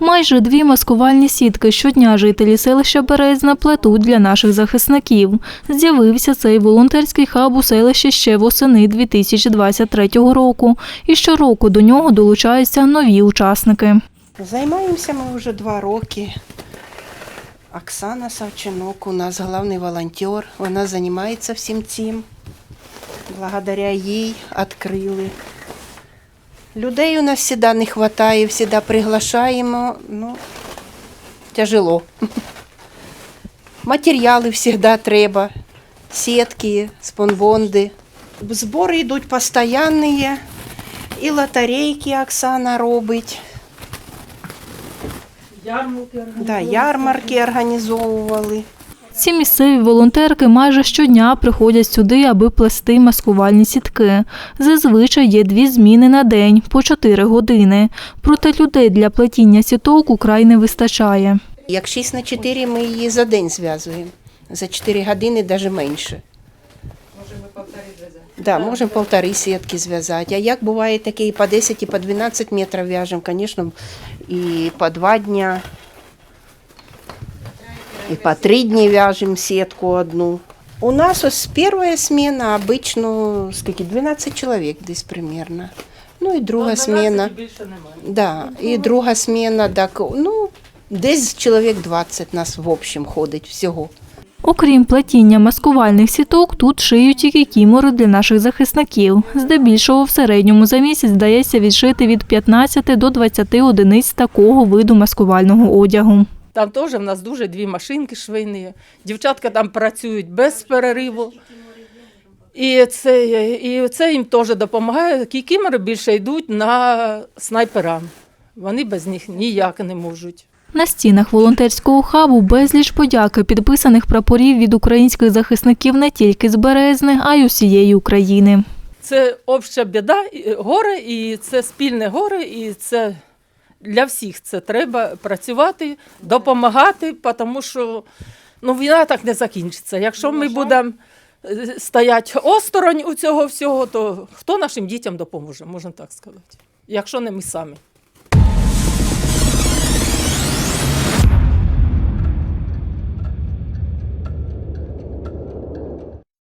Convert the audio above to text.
Майже дві маскувальні сітки щодня жителі селища Березна плетуть для наших захисників. З'явився цей волонтерський хаб у селищі ще восени 2023 року. І щороку до нього долучаються нові учасники. Займаємося ми вже два роки. Оксана Савчинок у нас головний волонтер. Вона займається всім цим. Благодаря їй відкрили. Людей у нас завжди не вистачає, завжди приглашаємо. Ну, тяжело. Матеріали завжди треба. Сітки, спонбонди. Збори йдуть постійні. І лотерейки Оксана робить. Да, ярмарки організовували. Ці місцеві волонтерки майже щодня приходять сюди, аби плести маскувальні сітки. Зазвичай є дві зміни на день по 4 години. Проте людей для плетіння сіток украй не вистачає. Як 6 на 4 ми її за день зв'язуємо. За 4 години навіть менше. Да, можемо полтори сітки зв'язати. А як буває таке і по 10, і по 12 метрів в'яжемо, звісно, і по 2 дня, і по 3 дні в'яжемо сітку одну. У нас ось перша зміна обично скільки, 12 чоловік десь примерно. Ну і друга зміна. Да, і друга зміна, так, ну, десь чоловік 20 нас в общем ходить всього. Окрім плетіння маскувальних сіток, тут шиють і кікімори для наших захисників. Здебільшого в середньому за місяць вдається відшити від 15 до 20 одиниць такого виду маскувального одягу. Там теж в нас дуже дві машинки швейні. Дівчатка там працюють без перериву. І це, і це їм теж допомагає. Кікімери більше йдуть на снайперам. Вони без них ніяк не можуть. На стінах волонтерського хабу безліч подяки підписаних прапорів від українських захисників не тільки з Березни, а й усієї України. Це обща біда, горе, і це спільне горе, і це для всіх це треба працювати, допомагати, тому що ну, війна так не закінчиться. Якщо ми будемо е, стояти осторонь у цього всього, то хто нашим дітям допоможе, можна так сказати, якщо не ми самі.